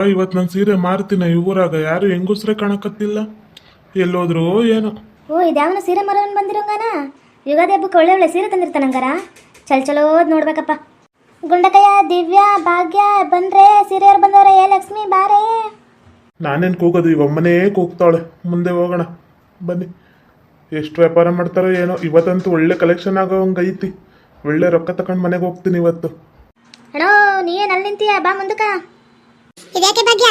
ಇವತ್ತು ನಾನು ಸೀರೆ ಮಾರ್ತೀನಿ ಈ ಊರಾಗ ಯಾರು ಹೆಂಗಸ್ರೆ ಕಾಣಕತ್ತಿಲ್ಲ. ಎಲ್ಲೋದ್ರು ಏನೋ. ಓ ಇದ್ಯಾವನ ಸೀರೆ ಮರವನ್ ಬಂದಿರೋಂಗಾನ? ಯುಗಾದಿ ಹಬ್ಬಕ್ಕೆ ಒಳ್ಳೆ ಒಳ್ಳೆ ಸೀರೆ ತಂದಿರ್ತಾನಂಗಾರ ಚಲ್ ಚಲೋದ್ ನೋಡ್ಬೇಕಪ್ಪ. ಗುಂಡಕಯ್ಯ ದಿವ್ಯಾ ಭಾಗ್ಯ ಬಂದ್ರೆ ಸೀರೆಯವ್ರು ಬಂದವ್ರೆ ಏ ಲಕ್ಷ್ಮಿ ಬಾರೇ ನಾನೇನು ಕೂಗೋದು ಇವಮ್ಮನೇ ಕೂಗ್ತಾಳೆ ಮುಂದೆ ಹೋಗೋಣ. ಬನ್ನಿ. ಎಷ್ಟು ವ್ಯಾಪಾರ ಮಾಡ್ತಾರೋ ಏನೋ. ಇವತ್ತಂತೂ ಒಳ್ಳೆ ಕಲೆಕ್ಷನ್ ಆಗೋಂಗೆ ಐತಿ ಒಳ್ಳೆ ರೊಕ್ಕ ತಗೊಂಡು ಮನೆಗೆ ಹೋಗ್ತೀನಿ ಇವತ್ತು. ಅಣ್ಣ ನೀ ಏನ್ ಅಲ್ಲಿ ನಿಂತೀಯ? ಬಾ ಮುಂದಕ್ಕ. ಇದ್ಯಾಕೆ ಭಾಗ್ಯ?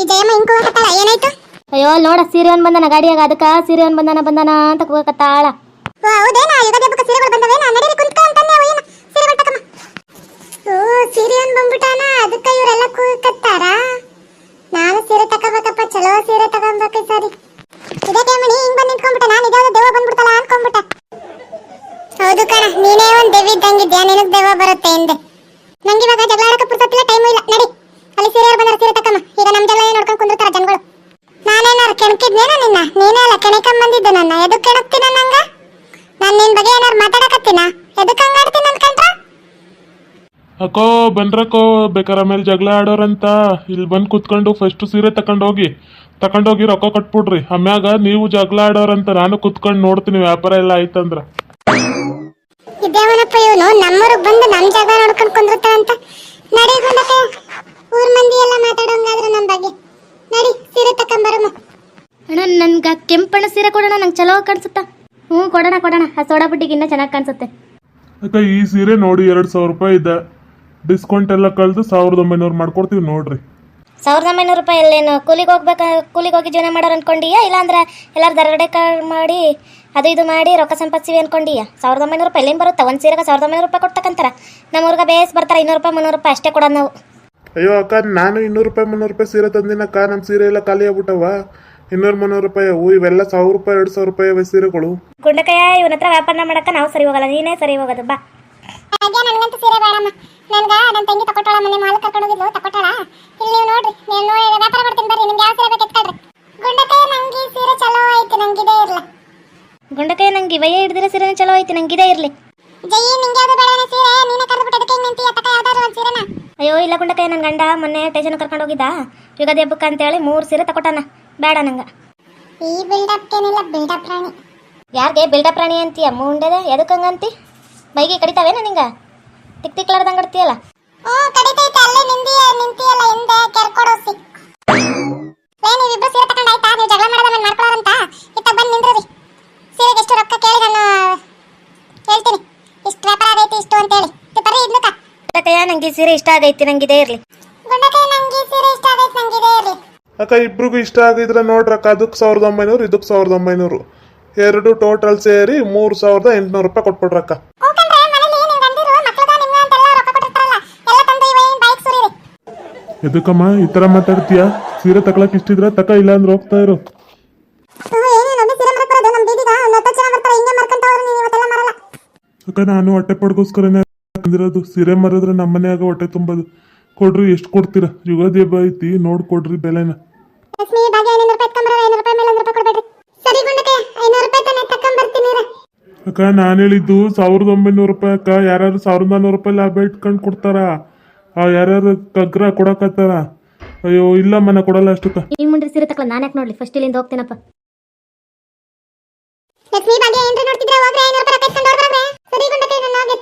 ಈ ಜಯಮ್ಮ ಹಿಂಗ್ ಕೂಗಕತ್ತಾಳ? ಏನಾಯ್ತು? ಅಯ್ಯೋ ಅಲ್ಲಿ ನೋಡ ಸೀರೆ ಒಂದ್ ಬಂದನ ಗಾಡಿಯಾಗ ಅದಕ್ಕ ಸೀರೆ ಬಂದನ ಬಂದನ ಅಂತ ಕೂಗಕತ್ತಾಳ. ಓ ಹೌದೇನಾ? ಯುಗಾದಿ ಹಬ್ಬಕ್ಕೆ ಸೀರೆಗಳು ಬಂದವೇನಾ? ನಡೀರಿ ಕುಂತ್ಕ ಅಂತಾನೆ ಅವ ಏನ ಸೀರೆಗಳು ತಕಮ್ಮ. ಓ ಸೀರೆಯನ್ ಬಂದ್ಬಿಟ್ಟಾನ? ಅದಕ್ಕ ಇವರೆಲ್ಲ ಕೂಗಕತ್ತಾರ? ನಾನು ಸೀರೆ ತಕಬೇಕಪ್ಪ ಚಲೋ ಸೀರೆ ತಗೊಂಬೇಕು ಈ ಸಾರಿ. ಇದಕ್ಕೆ ಮಣಿ ಹಿಂಗ್ ಬಂದ್ ನಿಂತ್ಕೊಂಡ್ಬಿಟ್ಟ. ನಾನು ಇದಾದ ದೇವ ಬಂದ್ಬಿಡ್ತಲ್ಲ ಅನ್ಕೊಂಡ್ಬಿಟ್ಟ. ಹೌದು ಕಣ ನೀನೇ ಒಂದ್ ದೇವಿ ಇದ್ದಂಗಿದ್ಯಾ ನಿನಗ್ ದೇವ ಬರುತ್ತೆ ಹಿಂದೆ ನಂಗೆ ಇವಾಗ ಜಗಳ ಆಡಕ್ಕೆ ಪುರ್ಸತ್ತಿಲ್ಲ ಟೈಮು ಇಲ್ಲ. ನಡಿ. ಅಲ್ಲಿ ಸೀರೆ ಬಂದ್ರೆ ಸೀರೆ ತಕಮ್ಮ ಈಗ ನಮ್ದೆಲ್ಲ ಜಗಳ ನೋಡ್ಕೊಂಡು ಕುಂದಿರ್ತಾರ ಜನಗಳು. ನಾನೇನಾರು ಕೆಣಕಿದ್ನೇನ ನಿನ್ನ? ನೀನೇ ಅಲ್ಲ ಕೆಣಕಂಡ್ ಬಂದಿದ್ದು ನನ್ನ. ಎದಕ್ ಕೆಣಕ್ತೀನ ನಂಗ? ನಾನು ನಿನ್ ಬಗ್ಗೆ ಏನಾರು ಮಾತಾಡಕತ್ತೀನ? ಎದಕ್ ಹಂಗಾಡ್ತೀನಿ ಕಂತ್ರ ಅಕ್ಕೋ ಬನ್ರಕ್ಕೋ ಬೇಕಾರೆ ಮೇಲೆ ಜಗಳ ಆಡೋರಂತ. ಇಲ್ಲಿ ಬಂದು ಕುತ್ಕೊಂಡು ಫಸ್ಟ್ ಸೀರೆ ತಕೊಂಡು ಹೋಗಿ ರೊಕ್ಕ ಕಟ್ಬಿಡ್ರಿ. ಆಮ್ಯಾಗ ನೀವು ಜಗಳ ಆಡೋರಂತ ನಾನು ಕುತ್ಕೊಂಡು ನೋಡ್ತೀನಿ. ವ್ಯಾಪಾರ ಎಲ್ಲ ಆಯ್ತಂದ್ರ. ಇದೇವನಪ್ಪ ಇವನು? ನಮ್ಮೂರಿಗೆ ಬಂದು ನಮ್ಮ ಜಾಗ ನೋಡ್ಕೊಂಡು ಕುಂದಿರ್ತಾನಂತ ನಡಿ ಗುಂಡಕ್ಕೆ ಊರ್ ಮಂದಿ ಎಲ್ಲ ಮಾತಾಡೋಂಗಾದ್ರು ನಮ್ ಬಗ್ಗೆ. ನಡಿ ಸೀರೆ ತಕೊಂಬರಮ್ಮ ಅಣ್ಣ ನನ್ಗ ಕೆಂಪಣ್ಣ ಸೀರೆ ಕೊಡೋಣ ನಂಗೆ ಚಲೋ ಕಾಣಿಸುತ್ತ. ಹ್ಞೂ ಕೊಡೋಣ ಕೊಡೋಣ. ಆ ಸೋಡಾ ಬುಟ್ಟಿಗೆ ಇನ್ನೂ ಚೆನ್ನಾಗಿ ಕಾಣಿಸುತ್ತೆ. ಅಕ್ಕ ಈ ಸೀರೆ ನೋಡಿ ಎರಡು ಸಾವಿರ ರೂಪಾಯಿ ಇದೆ. ಡಿಸ್ಕೌಂಟ್ ಎಲ್ಲ ಕಳೆದು ಸಾವಿರದ ಒಂಬೈನೂರು ಮಾಡ್ಕೊಡ್ತೀವಿ ನೋಡ್ರಿ. ಸಾವಿರದ ಒಂಬೈನೂರು ರೂಪಾಯಿ ಎಲ್ಲೇನು ಕೂಲಿಗೆ ಹೋಗ್ಬೇಕು ಕೂಲಿಗೆ ಹೋಗಿ ಜೀವನ ಮಾಡೋರು ಅನ್ಕೊಂಡಿಯಾ? ಇಲ್ಲಾಂದ್ರೆ ಎಲ್ಲಾರು ದರಡೆ ಕಾರ್ಡ್ ಮಾಡಿ ಅದು ಇದು ಮಾಡಿ ರೊಕ್ಕ ಸಂಪಾದಿಸಿವಿ ಅನ್ಕೊಂಡಿಯಾ? ಸಾವಿರದ ಒಂಬೈನೂರು ರೂಪಾಯಿ ಎಲ್ಲಿಂದ ಬರುತ್ತೆ? ಒಂದು ಸೀರೆಗೆ ಸಾವಿರದ ಒಂಬೈನೂರು ರೂಪಾಯಿ ಕೊಡ್ತಕ್ಕಂತಾರ. ನಮ್ಮ ಊರಿಗೆ ಬೇಸ್ ಬರ್ತಾರೆ ಇನ್ನೂರು ರೂಪಾಯಿ ಮುನ್ನೂರು ರೂಪಾಯಿ ಅಷ್ಟೇ ಕೊಡೋದು ನಾವು. ಅಯ್ಯೋ ಅಕ್ಕ ನಾನು ಇನ್ನೂರು ರೂಪಾಯಿ ಮುನ್ನೂರು ರೂಪಾಯಿ ಸೀರೆ ತಂದಿನಕ್ಕ ನಮ್ಮ ಸೀರೆ ಎಲ್ಲ ಖಾಲಿ ಆಗ್ಬಿಟ್ಟವ. ಇನ್ನೂರು ಮುನ್ನೂರು ರೂಪಾಯಿ ಅವು ಇವೆಲ್ಲ ಸಾವಿರ ರೂಪಾಯಿ ಎರಡು ಸಾವಿರ ರೂಪಾಯಿ ಅವೆ ಸೀರೆಗಳು. ಗುಂಡಕಯ್ಯ ಇವನ ಹತ್ರ ವ್ಯಾಪಾರ ಮಾಡಕ್ಕ ನಾವು ಸರಿ ಹೋಗಲ್ಲ ನೀನೇ ಸರಿ ಹೋಗೋದು ಬಾ. ಹಾಗೆ ನನಗಂತೂ ಸೀರೆ ಬೇಡಮ್ಮ. ನನ್ಗ ನನ್ನ ತಂಗಿ ತಕೊಟ್ಟಾಳ ಮನೆ ಮಾಲ್ ಕರ್ಕೊಂಡು ಹೋಗಿದ್ಲು ತಕೊಟ್ಟಾಳ. ಇಲ್ಲಿ ನೀವು ನೋಡ್ರಿ ನಾನು ನೋಡಿ ವ್ಯಾಪಾರ ಮಾಡ್ತೀನಿ ಬರ್ರಿ ನಿಮ್ಗೆ ಯಾವ ಸೀರೆ ಬೇಕು ಎತ್ಕೊಳ್ರಿ. ಗುಂಡಕಯ್ಯ ನಂಗೆ ಸೀರೆ ಚಲೋ ಆಯ್ತು ನಂಗಿದೆ ಇರಲ್ಲ ಗುಂಡಕಯ್ಯ ನಂಗೆ ಇವಯ್ಯ ಹಿಡಿದ್ರೆ ಸೀರೆ ಚಲೋ ಐತಿ ನಂಗಿದೆ ಇದೇ ಇರಲಿ. ಜೈ ನಿಂಗೆ ಯಾವ್ದು ಬೇಡನೇ ಸೀರೆ ನೀನೇ ಕರೆದ್ಬಿಟ್ಟು ಅದಕ್ಕೆ ಹಿಂಗೆ ನಿಂತಿ ಅತ್ತಕ ಯಾವ್ದಾದ್ರು ಒಂದು ಸೀರೆನ? ಅಯ್ಯೋ ಇಲ್ಲ ಗುಂಡಕ್ಕ ನನ್ನ ಗಂಡ ಮೊನ್ನೆ ಟೇಷನ್ ಕರ್ಕೊಂಡು ಹೋಗಿದ್ದ. ಯುಗಾದಿ ಹಬ್ಬಕ್ಕೆ ಅಂತೇಳಿ ಮೂರು ಸೀರೆ ತಕೊಟ್ಟಾನ. ಬೇಡ ನಂಗೆ. ಈ ಬಿಲ್ಡಪ್ ಏನಿಲ್ಲ ಬಿಲ್ಡಪ್ ಪ್ರಾಣಿ ಯಾರಿಗೆ ಬಿಲ್ಡಪ್ ಪ್ರಾಣಿ ಅಂತೀಯ? ಮುಂಡೆದ? ಎದಕ್ಕೆ ಹಂಗಂತಿ ಮೈಗೆ ಕಡಿತಾವೇನ ನಿಂಗೆ? ತಿಕ್ ತಿಕ್ಲಾರ್ದಂಗೆ ಆಡ್ತೀಯಲ್ಲ? ಹ್ಞೂ ಕಡಿತೈತೆ ಅಲ್ಲೇ ನಿಂದಿಯ ನಿಂತಿಯಲ್ಲ ಹಿಂದೆ ಕೆರ್ಕೊಡೋಸಿ ಲೇ ನೀವಿಬ್ರು ಸೀರೆ ತಗೊಂಡು ಆಯ್ತಾ ನೀವು ಜಗಳ ಮಾಡೋದ ನಾನು ಮಾಡ್ಕೊಳ್ಳೋರಂತ ಇತ್ತ ಬಂದು ನಿಂದ್ರಿ ಸೀರೆಗೆ ಎಷ್ಟು ರೊಕ್ಕ ಕೇಳಿ ನಾನು ಹೇಳ್ತೀನಿ ಇಷ್ಟು ವ್ಯಾಪಾರ ಆಗೈತಿ ಇಷ್ಟು ಅಂತೇಳಿ ಬರ್ರಿ ಇದ್ನಕ ಗುಂಡಕಯ್ಯ ನಂಗೆ ಈ ಸೀರೆ ಇಷ್ಟ ಆಗೈತಿ ನಂಗೆ ಇದೇ ಇರ್ಲಿ ನಂಗೆ ಈ ಸೀರೆ ಇಷ್ಟ ಆಗೈತಿ ನಂಗೆ ಇದೇ ಇರಲಿ. ಅಕ್ಕ ಇಬ್ರಿಗೂ ಇಷ್ಟ ಆಗಿದ್ರೆ ನೋಡ್ರಕ್ಕ ಅದಕ್ಕೆ ಸಾವಿರದ ಒಂಬೈನೂರು ಇದಕ್ಕೆ ಸಾವಿರದ ಒಂಬೈನೂರು. ಎರಡು ಟೋಟಲ್ ಸೇರಿ ಮೂರು ಸಾವಿರದ ಎಂಟುನೂರು ರೂಪಾಯಿ ಕೊಟ್ಬಿಡ್ರಕ್ಕ ಎದಕ್ಕಮ್ಮ ಈ ಥರ ಮಾತಾಡ್ತೀಯಾ? ಸೀರೆ ತಗೊಳಕ್ ಇಷ್ಟಿದ್ರೆ ತಕ ಇಲ್ಲ ಅಂದ್ರೆ ಹೋಗ್ತಾ ಇರು. ಅಕ್ಕ ನಾನು ಹೊಟ್ಟೆ ಪಡ್ಗೋಸ್ಕರನೇ ತಂದಿರೋದು ಸೀರೆ ಮರದ್ರೆ ನಮ್ಮ ಮನೆಯಾಗ ಹೊಟ್ಟೆ ತುಂಬೋದು. ಕೊಡ್ರಿ ಎಷ್ಟು ಕೊಡ್ತೀರಾ? ಯುಗಾದಿ ಹಬ್ಬ ಐತಿ ನೋಡಿ ಕೊಡ್ರಿ ಬೆಲೆನ. ಲಕ್ಷ್ಮಿ ಭಾಗ್ಯ ಐನೂರು ರೂಪಾಯಿ ಎತ್ಕೊಂಬರ ಐನೂರು ರೂಪಾಯಿ ಮೇಲೆ ಒಂದು ರೂಪಾಯಿ ಕೊಡ್ಬೇಡ್ರಿ. ಸರಿ ಗುಂಡಕಾಯ ಐನೂರು ರೂಪಾಯಿ ತಾನೆ ತಕೊಂಬರ್ತೀನಿ ಇರ. ಅಕ್ಕ ನಾನು ಹೇಳಿದ್ದು ಸಾವಿರದ ಒಂಬೈನೂರು ರೂಪಾಯಿ ಅಕ್ಕ ಯಾರು ಸಾವಿರದ ನಾನ್ನೂರು ರೂಪಾಯಿ ಲಾಭ ಇಟ್ಕೊಂಡು ಕೊಡ್ತಾರ? ಆ ಯಾರ್ಯಾರು ಕಗ್ರ ಕೊಡಕತ್ತಾರ? ಅಯ್ಯೋ ಇಲ್ಲ ಮನ ಕೊಡಲ್ಲ ಅಷ್ಟಕ್ಕ. ಈ ಮುಂಡ್ರಿ ಸೀರೆ ತಕ್ಕ ನಾನು ಯಾಕೆ ನೋಡ್ಲಿ? ಫಸ್ಟ್ ಇಲ್ಲಿಂದ ಹೋಗ್ತೀನಪ್ಪ. ಲಕ್ಷ್ಮಿ ಭಾಗ್ಯ ಏನ್ರಿ ನೋಡ್ತಿದ್ರೆ ಹೋಗ್ರಿ ಐನೂರು ರೂಪಾಯಿ ಕಟ್ಕೊಂಡು ಹೋಗ್ರೆ ಸರಿ ಗುಂಡಕ್ಕೆ ನಾನು ಎತ್ಕೊಂಬರ್ತೀನಿ ಇರು